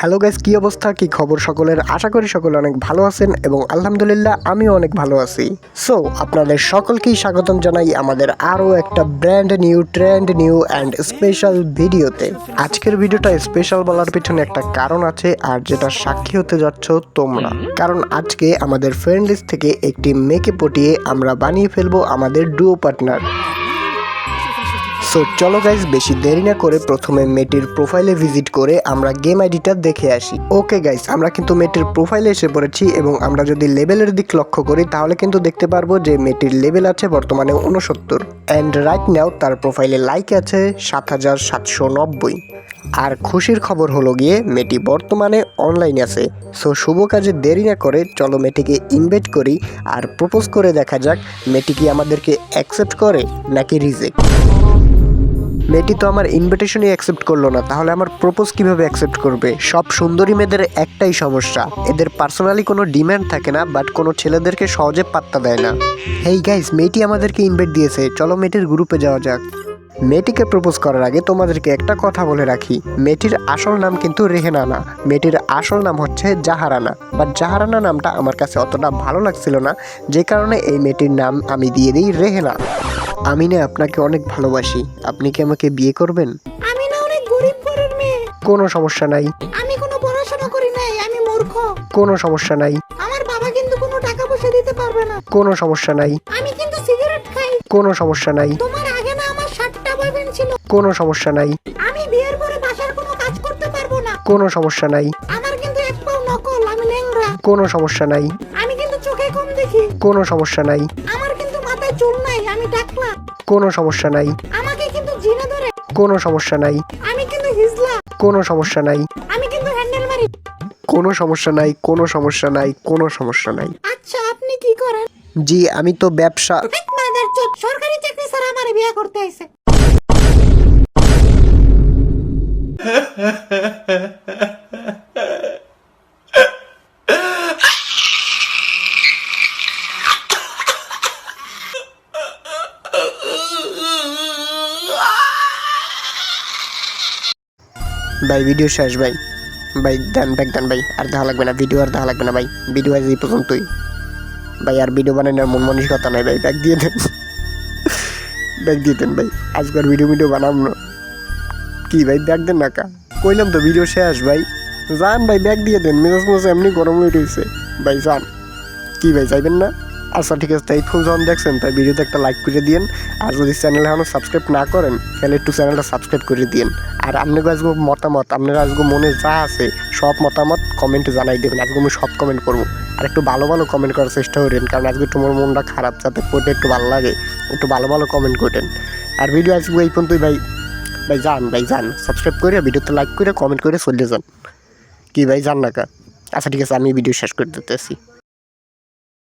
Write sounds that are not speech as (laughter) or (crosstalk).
Hello guys, কি অবস্থা? কি খবর সকলের? আশা করি সকলে অনেক ভালো আছেন এবং আলহামদুলিল্লাহ আমিও অনেক ভালো আছি। সো আপনাদের সকলকেই স্বাগতম জানাই আমাদের আরও একটা brand new trend new and special ভিডিওতে আজকের ভিডিওটা স্পেশাল বলার পিছনে একটা কারণ আছে আর যেটা সাক্ষী হতে যাচ্ছ তোমরা। কারণ আজকে আমাদের ফ্রেন্ড লিস্ট থেকে একটি মেয়েকে পটিয়ে আমরা বানিয়ে ফেলব আমাদের ডুও পার্টনার সো চলো গাইজ বেশি দেরি না করে প্রথমে মেয়েটির প্রোফাইলে ভিজিট করে আমরা গেম আইডিটা দেখে আসি। ওকে গাইজ আমরা কিন্তু মেয়েটির প্রোফাইলে এসে পড়েছি এবং আমরা যদি লেভেলের দিক লক্ষ্য করি, তাহলে কিন্তু দেখতে পারব যে মেয়েটির লেভেল আছে বর্তমানে উনসত্তর অ্যান্ড রাইট নাও তার প্রোফাইলে লাইক আছে সাত হাজার সাতশো নব্বই। আর খুশির খবর হলো গিয়ে মেয়েটি বর্তমানে অনলাইনে আছে। সো শুভ কাজে দেরি না করে চলো মেয়েটিকে ইনভাইট করি আর প্রপোজ করে দেখা যাক মেয়েটি কি আমাদেরকে অ্যাকসেপ্ট করে নাকি রিজেক্ট মেয়েটি তো আমার ইনভিটেশনই অ্যাকসেপ্ট করল না, তাহলে আমার প্রপোজ কীভাবে অ্যাকসেপ্ট করবে? সব সুন্দরী মেয়েদের একটাই সমস্যা। এদের পার্সোনালি কোনো ডিমান্ড থাকে না বাট কোনো ছেলেদেরকে সহজে পাত্তা দেয় না। হেই গাইস মেয়েটি আমাদেরকে ইনভাইট দিয়েছে, চলো মেয়েটির গ্রুপে যাওয়া যাক। মেয়েটিকে প্রপোজ করার আগে তোমাদেরকে একটা কথা বলে রাখি। মেয়েটির আসল নাম কিন্তু রেহেনা না মেয়েটির আসল নাম হচ্ছে জাহারানা। বাট জাহারানা নামটা আমার কাছে অতটা ভালো লাগছিল না, যে কারণে এই মেয়েটির নাম আমি দিয়ে দিই রেহেনা। আমি না আপনাকে অনেক ভালোবাসি। আপনি কি আমাকে বিয়ে করবেন? আমি না অনেক গরিব ঘরের মেয়ে। কোনো সমস্যা নাই। আমি কোনো পড়াশোনা করি নাই আমি মূর্খ। কোনো সমস্যা নাই। আমার বাবা কিন্তু কোনো টাকা পয়সা দিতে পারবে না। কোনো সমস্যা নাই। আমি কিন্তু সিগারেট খাই। কোনো সমস্যা নাই। তোমার আগে না আমার সাতটা বয়ফ্রেন্ড ছিল। কোনো সমস্যা নাই। আমি বিয়ের পরে বাসার কোনো কাজ করতে পারব না। কোনো সমস্যা নাই। আমার কিন্তু এক পাও নকল আমি ল্যাংড়া। কোনো সমস্যা নাই। আমি কিন্তু চোখে কম দেখি। কোনো সমস্যা নাই। চুল নাই আমি টাকলা কোনো সমস্যা নাই। আমাকে কিন্তু জিনে ধরে। কোনো সমস্যা নাই। আমি কিন্তু হিজলা। কোনো সমস্যা নাই। আমি কিন্তু হ্যান্ডেল মারি। কোনো সমস্যা নাই কোনো সমস্যা নাই কোনো সমস্যা নাই। আচ্ছা আপনি কি করেন? জি আমি তো ব্যবসা সরকারি চাকরি ছাড়া আমার বিয়ে করতে আইছে। (laughs) ভাই ভিডিও শেষ ভাই। ভাই, দেন ব্যাগ, দেন ভাই, আর দেখা লাগবে না ভিডিও আর দেখা লাগবে না ভাই। ভিডিও আজ এই পর্যন্তই। ভাই, আর ভিডিও বানানোর মন মানসিকতা নাই ভাই, ব্যাগ দিয়ে দেন। ব্যাগ দিয়ে দেন ভাই, আজকের ভিডিও ভিডিও বানাম না। কি ভাই, ব্যাগ দেন না কা? কইলাম তো ভিডিও শেষ ভাই। যান ভাই, ব্যাগ দিয়ে দেন, মেজাজ মেজাজ এমনি গরম হয়ে রয়েছে ভাই, যান। কি ভাই, যাইবেন না? আচ্ছা ঠিক আছে, তাই ফুল যখন দেখছেন, তাই ভিডিওতে একটা লাইক করে দিন আর যদি চ্যানেল এখনও সাবস্ক্রাইব না করেন, তাহলে একটু চ্যানেলটা সাবস্ক্রাইব করে দিন আর আপনাকে আজকে মতামত আপনারা আজকে মনে যা আছে, সব মতামত কমেন্টে জানাই দেবেন। আজকে আমি সব কমেন্ট করব। আর একটু ভালো ভালো কমেন্ট করার চেষ্টা করেন, কারণ আজকে তোমার মনটা খারাপ, যাতে পড়তে একটু ভালো লাগে, একটু ভালো ভালো কমেন্ট করেন। আর ভিডিও আজকে এই পর্যন্তই, ভাই। ভাই, যান ভাই, যান সাবস্ক্রাইব করে, ভিডিওতে লাইক করে কমেন্ট করে চলে যান। কি, ভাই, যান না কা? আচ্ছা ঠিক আছে, আমি ভিডিও শেষ করে দিতেছি।